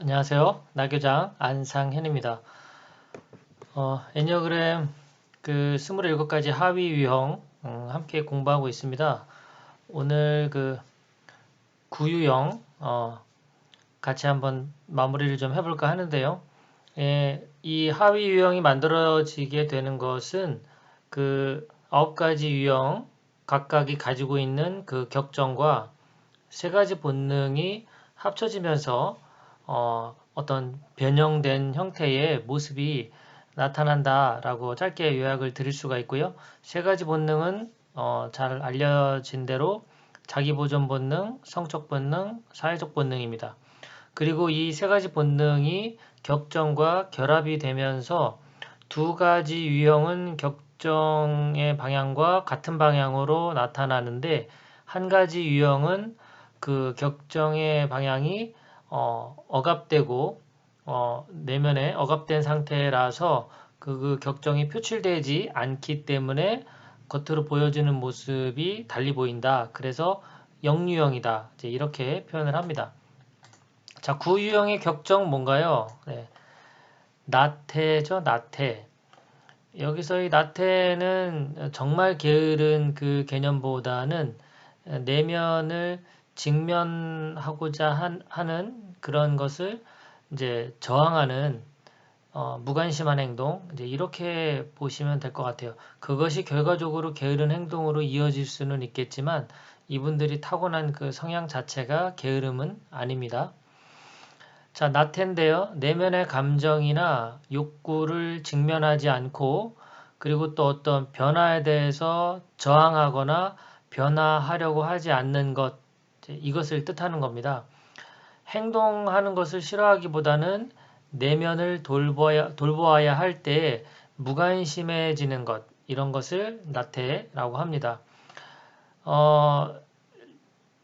안녕하세요. 나교장 안상현입니다. 어, 애니어그램 그 27가지 하위 유형 음, 함께 공부하고 있습니다. 오늘 그 구유형 어, 같이 한번 마무리를 좀 해볼까 하는데요. 예, 이 하위 유형이 만들어지게 되는 것은 그 아홉 가지 유형 각각이 가지고 있는 그 격정과 세 가지 본능이 합쳐지면서 어, 어떤 변형된 형태의 모습이 나타난다라고 짧게 요약을 드릴 수가 있고요. 세 가지 본능은 어, 잘 알려진 대로 자기 보존 본능, 성적 본능, 사회적 본능입니다. 그리고 이 세 가지 본능이 격정과 결합이 되면서 두 가지 유형은 격정의 방향과 같은 방향으로 나타나는데 한 가지 유형은 그 격정의 방향이 어, 억압되고 어, 내면에 억압된 상태라서 그, 그 격정이 표출되지 않기 때문에 겉으로 보여지는 모습이 달리 보인다. 그래서 영유형이다. 이제 이렇게 표현을 합니다. 자, 구유형의 격정 뭔가요? 네. 나태죠, 나태. 여기서의 나태는 정말 게으른 그 개념보다는 내면을 직면하고자 한, 하는 그런 것을 이제 저항하는 어, 무관심한 행동 이제 이렇게 보시면 될 것 같아요. 그것이 결과적으로 게으른 행동으로 이어질 수는 있겠지만 이분들이 타고난 그 성향 자체가 게으름은 아닙니다. 자, 나텐데요. 내면의 감정이나 욕구를 직면하지 않고 그리고 또 어떤 변화에 대해서 저항하거나 변화하려고 하지 않는 것 이것을 뜻하는 겁니다. 행동하는 것을 싫어하기보다는 내면을 돌보아야, 돌보아야 할 때 무관심해지는 것 이런 것을 나태라고 합니다. 어,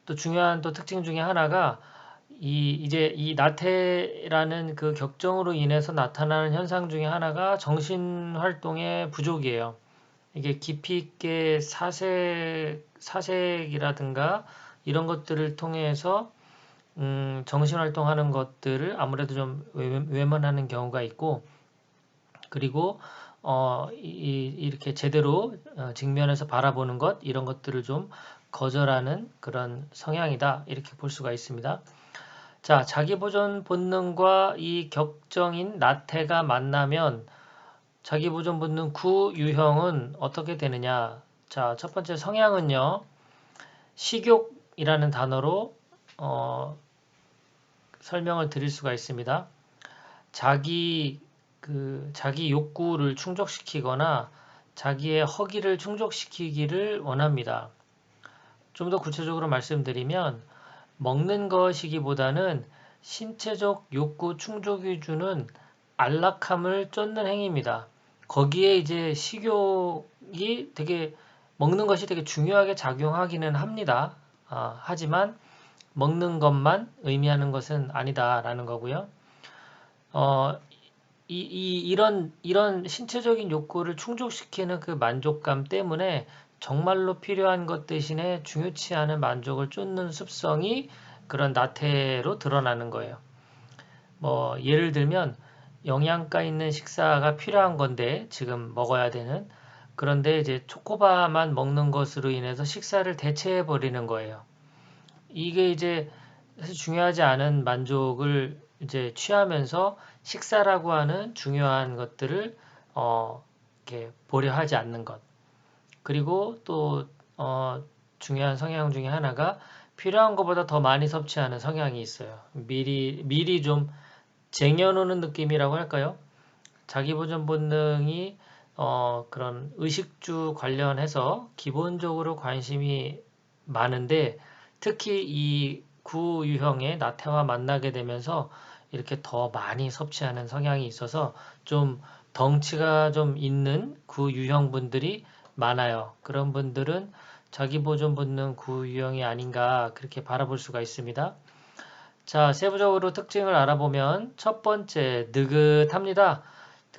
또 중요한 또 특징 중에 하나가 이 이제 이 나태라는 그 격정으로 인해서 나타나는 현상 중에 하나가 정신 활동의 부족이에요. 이게 깊이 있게 사색 사색이라든가 이런 것들을 통해서 음, 정신활동하는 것들을 아무래도 좀 외면하는 경우가 있고 그리고 어, 이, 이렇게 제대로 어, 직면해서 바라보는 것 이런 것들을 좀 거절하는 그런 성향이다 이렇게 볼 수가 있습니다. 자, 자기보존 본능과 이 격정인 나태가 만나면 자기보존 본능 구유형은 어떻게 되느냐? 자, 첫 번째 성향은요. 식욕 이라는 단어로 어, 설명을 드릴 수가 있습니다. 자기 그 자기 욕구를 충족시키거나 자기의 허기를 충족시키기를 원합니다. 좀 더 구체적으로 말씀드리면 먹는 것이기보다는 신체적 욕구 충족이 주는 안락함을 쫓는 행위입니다. 거기에 이제 식욕이 되게 먹는 것이 되게 중요하게 작용하기는 합니다. 아, 하지만 먹는 것만 의미하는 것은 아니다라는 거고요. 어, 이, 이, 이런, 이런 신체적인 욕구를 충족시키는 그 만족감 때문에 정말로 필요한 것 대신에 중요치 않은 만족을 쫓는 습성이 그런 나태로 드러나는 거예요. 뭐, 예를 들면, 영양가 있는 식사가 필요한 건데, 지금 먹어야 되는. 그런데 이제 초코바만 먹는 것으로 인해서 식사를 대체해 버리는 거예요. 이게 이제 사실 중요하지 않은 만족을 이제 취하면서 식사라고 하는 중요한 것들을 어, 이렇게 보려 하지 않는 것. 그리고 또 어, 중요한 성향 중에 하나가 필요한 것보다 더 많이 섭취하는 성향이 있어요. 미리 미리 좀 쟁여놓는 느낌이라고 할까요? 자기보존 본능이 어, 그런 의식주 관련해서 기본적으로 관심이 많은데 특히 이 구유형의 나태와 만나게 되면서 이렇게 더 많이 섭취하는 성향이 있어서 좀 덩치가 좀 있는 구유형 분들이 많아요. 그런 분들은 자기 보존 본능 구유형이 아닌가 그렇게 바라볼 수가 있습니다. 자, 세부적으로 특징을 알아보면 첫 번째 느긋합니다.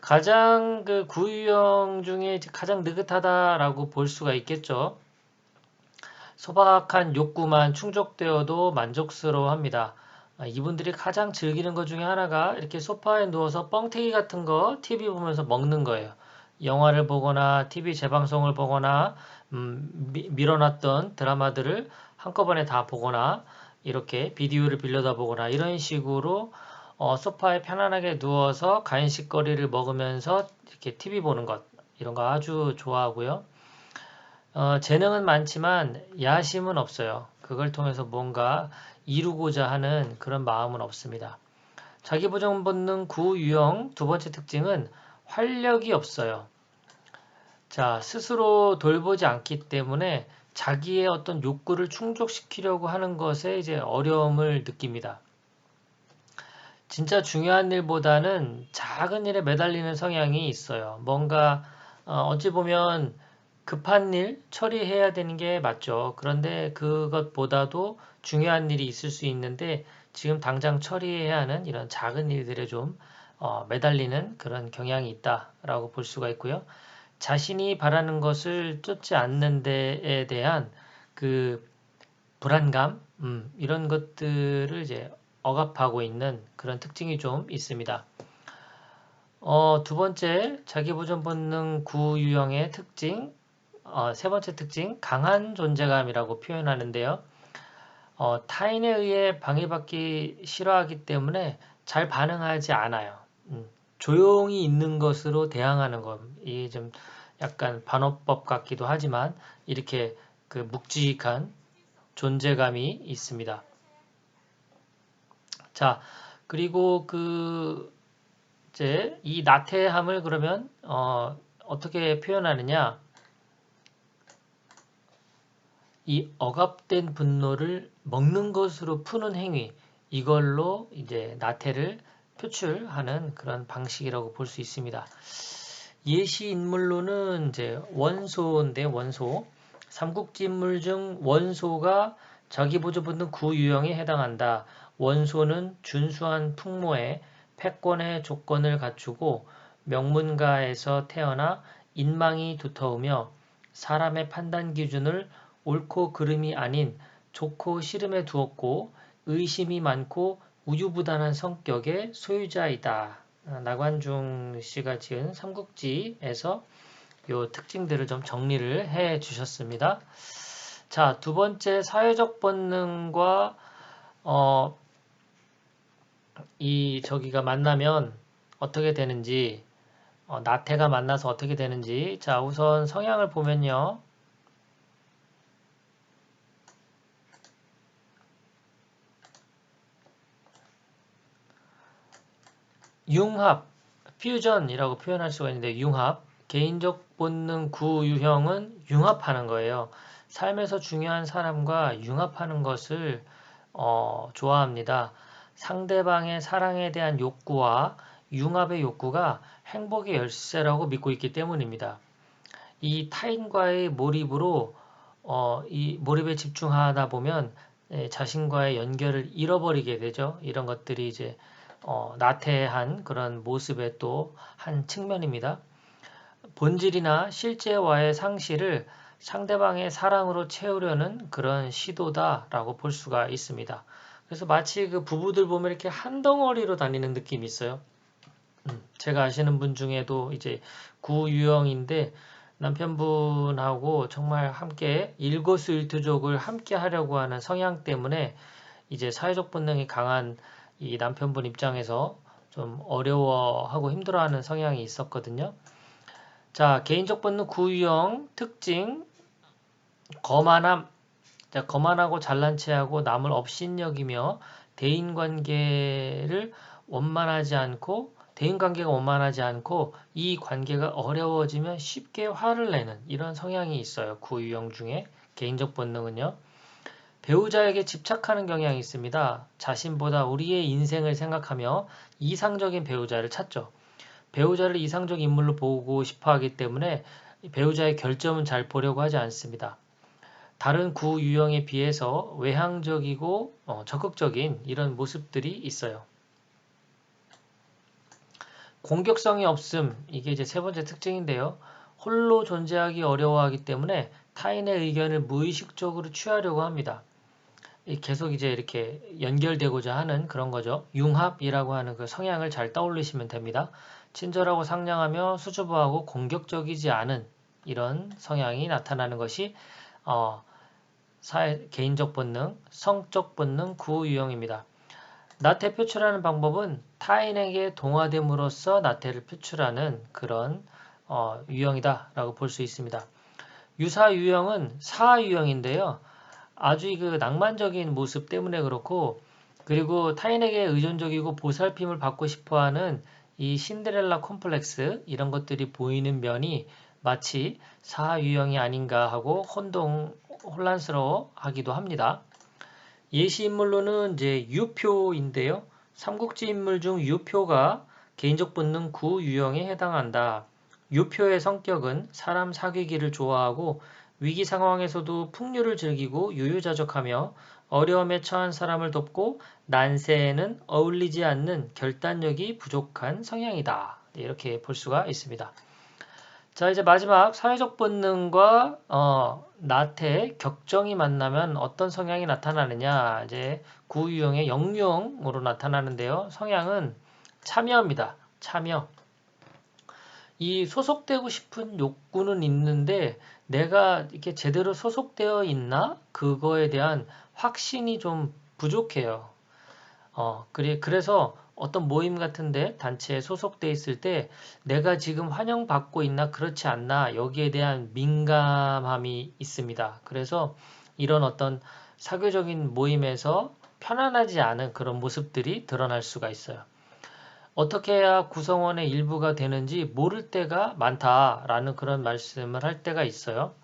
가장 그 구유형 중에 가장 느긋하다라고 볼 수가 있겠죠. 소박한 욕구만 충족되어도 만족스러워합니다. 아, 이분들이 가장 즐기는 것 중에 하나가 이렇게 소파에 누워서 뻥튀기 같은 거 TV 보면서 먹는 거예요. 영화를 보거나 TV 재방송을 보거나 음, 미, 밀어놨던 드라마들을 한꺼번에 다 보거나 이렇게 비디오를 빌려다 보거나 이런 식으로 어, 소파에 편안하게 누워서 간식거리를 먹으면서 이렇게 TV 보는 것 이런 거 아주 좋아하고요. 어, 재능은 많지만 야심은 없어요. 그걸 통해서 뭔가 이루고자 하는 그런 마음은 없습니다. 자기보정 본능 구유형 두 번째 특징은 활력이 없어요. 자, 스스로 돌보지 않기 때문에 자기의 어떤 욕구를 충족시키려고 하는 것에 이제 어려움을 느낍니다. 진짜 중요한 일보다는 작은 일에 매달리는 성향이 있어요. 뭔가 어, 어찌 보면 급한 일 처리해야 되는 게 맞죠. 그런데 그것보다도 중요한 일이 있을 수 있는데 지금 당장 처리해야 하는 이런 작은 일들에 좀 어, 매달리는 그런 경향이 있다라고 볼 수가 있고요. 자신이 바라는 것을 쫓지 않는 데에 대한 그 불안감, 음, 이런 것들을 이제 억압하고 있는 그런 특징이 좀 있습니다. 어, 두 번째, 자기보존 본능 구유형의 특징, 어, 세 번째 특징, 강한 존재감이라고 표현하는데요. 어, 타인에 의해 방해받기 싫어하기 때문에 잘 반응하지 않아요. 음, 조용히 있는 것으로 대항하는 것. 이게 좀 약간 반어법 같기도 하지만 이렇게 그 묵직한 존재감이 있습니다. 자, 그리고 그 이제 이 나태함을 그러면 어, 어떻게 표현하느냐? 이 억압된 분노를 먹는 것으로 푸는 행위 이걸로 이제 나태를 표출하는 그런 방식이라고 볼 수 있습니다. 예시 인물로는 이제 원소인데 원소 삼국지 인물 중 원소가 자기 보조 본능 구유형에 해당한다. 원소는 준수한 풍모에 패권의 조건을 갖추고 명문가에서 태어나 인망이 두터우며 사람의 판단 기준을 옳고 그름이 아닌 좋고 싫음에 두었고 의심이 많고 우유부단한 성격의 소유자이다. 나관중 씨가 지은 삼국지에서 요 특징들을 좀 정리를 해 주셨습니다. 자, 두 번째 사회적 본능과 어, 이 저기가 만나면 어떻게 되는지 어, 나태가 만나서 어떻게 되는지. 자 우선 성향을 보면요. 융합 퓨전이라고 표현할 수가 있는데 융합 개인적 본능 구유형은 융합하는 거예요 삶에서 중요한 사람과 융합하는 것을 어, 좋아합니다 상대방의 사랑에 대한 욕구와 융합의 욕구가 행복의 열쇠라고 믿고 있기 때문입니다. 이 타인과의 몰입으로 어, 이 몰입에 집중하다 보면 예, 자신과의 연결을 잃어버리게 되죠. 이런 것들이 이제 어, 나태한 그런 모습의 또 한 측면입니다. 본질이나 실제와의 상실을 상대방의 사랑으로 채우려는 그런 시도다라고 볼 수가 있습니다. 그래서 마치 그 부부들 보면 이렇게 한 덩어리로 다니는 느낌이 있어요. 음, 제가 아시는 분 중에도 이제 구유형인데 남편분하고 정말 함께 일거수일투족을 함께 하려고 하는 성향 때문에 이제 사회적 본능이 강한 이 남편분 입장에서 좀 어려워하고 힘들어하는 성향이 있었거든요. 자, 개인적 본능 구유형 특징 거만함 자, 거만하고 잘난 체하고 남을 업신여기며 대인관계를 원만하지 않고 대인관계가 원만하지 않고 이 관계가 어려워지면 쉽게 화를 내는 이런 성향이 있어요. 구유형 중에 개인적 본능은요. 배우자에게 집착하는 경향이 있습니다. 자신보다 우리의 인생을 생각하며 이상적인 배우자를 찾죠. 배우자를 이상적 인물로 보고 싶어 하기 때문에 배우자의 결점은 잘 보려고 하지 않습니다. 다른 구 유형에 비해서 외향적이고 어, 적극적인 이런 모습들이 있어요. 공격성이 없음 이게 이제 세 번째 특징인데요. 홀로 존재하기 어려워하기 때문에 타인의 의견을 무의식적으로 취하려고 합니다. 이 계속 이제 이렇게 연결되고자 하는 그런 거죠. 융합이라고 하는 그 성향을 잘 떠올리시면 됩니다. 친절하고 상냥하며 수줍어하고 공격적이지 않은 이런 성향이 나타나는 것이 어, 사회, 개인적 본능, 성적 본능 구 유형입니다. 나태 표출하는 방법은 타인에게 동화됨으로써 나태를 표출하는 그런 어, 유형이다라고 볼 수 있습니다. 유사 유형은 사 유형인데요. 아주 그 낭만적인 모습 때문에 그렇고 그리고 타인에게 의존적이고 보살핌을 받고 싶어하는 이 신데렐라 콤플렉스 이런 것들이 보이는 면이 마치 사 유형이 아닌가 하고 혼동 혼란스러워 하기도 합니다. 예시 인물로는 이제 유표인데요. 삼국지 인물 중 유표가 개인적 본능 구유형에 해당한다. 유표의 성격은 사람 사귀기를 좋아하고 위기 상황에서도 풍류를 즐기고 유유자적하며 어려움에 처한 사람을 돕고 난세에는 어울리지 않는 결단력이 부족한 성향이다. 이렇게 볼 수가 있습니다. 자 이제 마지막 사회적 본능과 어, 나태 격정이 만나면 어떤 성향이 나타나느냐 이제 구유형의 영유형으로 나타나는데요. 성향은 참여입니다. 참여. 이 소속되고 싶은 욕구는 있는데 내가 이렇게 제대로 소속되어 있나 그거에 대한 확신이 좀 부족해요. 어, 그래 그래서 어떤 모임 같은데 단체에 소속돼 있을 때 내가 지금 환영받고 있나 그렇지 않나 여기에 대한 민감함이 있습니다. 그래서 이런 어떤 사교적인 모임에서 편안하지 않은 그런 모습들이 드러날 수가 있어요. 어떻게 해야 구성원의 일부가 되는지 모를 때가 많다라는 그런 말씀을 할 때가 있어요.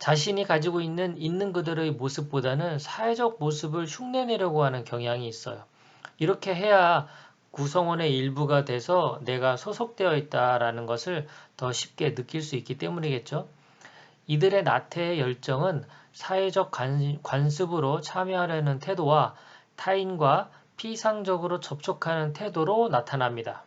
자신이 가지고 있는 있는 그대로의 모습보다는 사회적 모습을 흉내내려고 하는 경향이 있어요. 이렇게 해야 구성원의 일부가 돼서 내가 소속되어 있다라는 것을 더 쉽게 느낄 수 있기 때문이겠죠. 이들의 나태의 열정은 사회적 관, 습으로 참여하려는 태도와 타인과 피상적으로 접촉하는 태도로 나타납니다.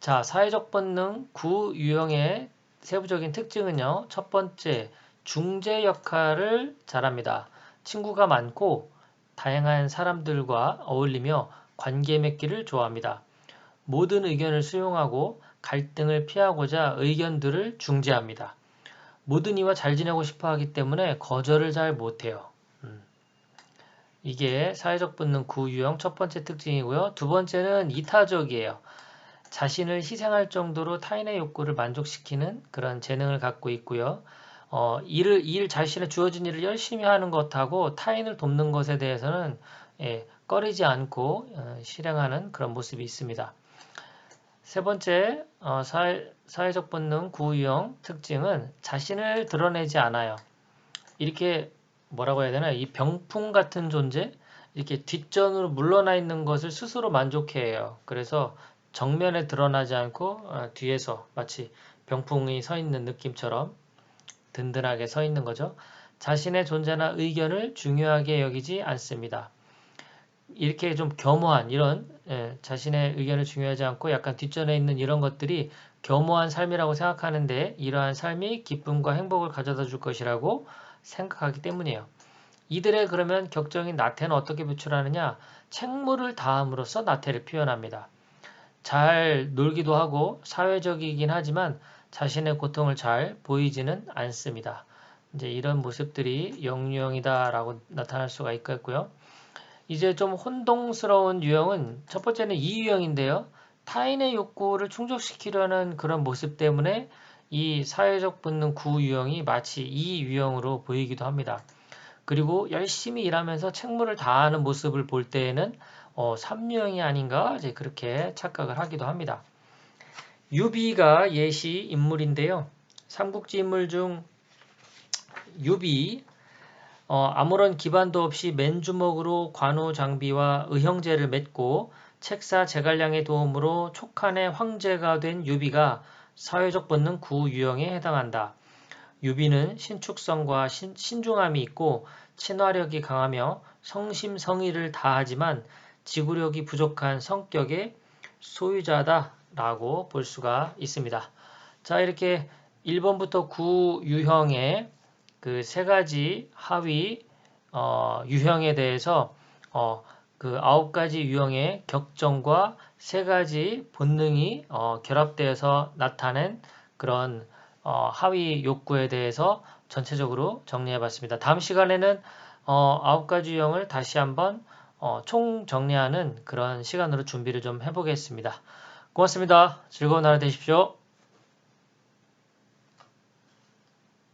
자, 사회적 본능 구유형의 세부적인 특징은요. 첫 번째, 중재 역할을 잘합니다. 친구가 많고 다양한 사람들과 어울리며 관계 맺기를 좋아합니다. 모든 의견을 수용하고 갈등을 피하고자 의견들을 중재합니다. 모든 이와 잘 지내고 싶어 하기 때문에 거절을 잘 못해요. 음. 이게 사회적 본능 구유형 첫 번째 특징이고요. 두 번째는 이타적이에요. 자신을 희생할 정도로 타인의 욕구를 만족시키는 그런 재능을 갖고 있고요. 어, 일을, 일 자신의 주어진 일을 열심히 하는 것하고 타인을 돕는 것에 대해서는 예, 꺼리지 않고 어, 실행하는 그런 모습이 있습니다. 세 번째, 어, 사회, 사회적 본능 구유형 특징은 자신을 드러내지 않아요. 이렇게 뭐라고 해야 되나, 이 병풍 같은 존재, 이렇게 뒷전으로 물러나 있는 것을 스스로 만족해해요. 그래서 정면에 드러나지 않고 어, 뒤에서 마치 병풍이 서 있는 느낌처럼 든든하게 서 있는 거죠. 자신의 존재나 의견을 중요하게 여기지 않습니다. 이렇게 좀 겸허한 이런 예, 자신의 의견을 중요하지 않고 약간 뒷전에 있는 이런 것들이 겸허한 삶이라고 생각하는데 이러한 삶이 기쁨과 행복을 가져다 줄 것이라고 생각하기 때문이에요. 이들의 그러면 격정인 나태는 어떻게 표출하느냐? 책무를 다함으로써 나태를 표현합니다. 잘 놀기도 하고 사회적이긴 하지만 자신의 고통을 잘 보이지는 않습니다. 이제 이런 모습들이 영유형이다라고 나타날 수가 있겠고요. 이제 좀 혼동스러운 유형은 첫 번째는 이유형인데요. 타인의 욕구를 충족시키려는 그런 모습 때문에 이 사회적 본능 구유형이 마치 이 유형으로 보이기도 합니다. 그리고 열심히 일하면서 책무를 다하는 모습을 볼 때에는 어, 3유형이 아닌가 이제 그렇게 착각을 하기도 합니다. 유비가 예시 인물인데요. 삼국지 인물 중 유비 어, 아무런 기반도 없이 맨주먹으로 관우 장비와 의형제를 맺고 책사 제갈량의 도움으로 촉한의 황제가 된 유비가 사회적 본능 구유형에 해당한다. 유비는 신축성과 신, 신중함이 있고 친화력이 강하며 성심성의를 다하지만 지구력이 부족한 성격의 소유자다. 라고 볼 수가 있습니다. 자, 이렇게 1번부터 9 유형의 그 세 가지 하위 어, 유형에 대해서 어, 그 아홉 가지 유형의 격정과 세 가지 본능이 어, 결합되어서 나타낸 그런 어, 하위 욕구에 대해서 전체적으로 정리해 봤습니다. 다음 시간에는 어, 아홉 가지 유형을 다시 한번 어, 총 정리하는 그런 시간으로 준비를 좀 해보겠습니다. 고맙습니다. 즐거운 하루 되십시오.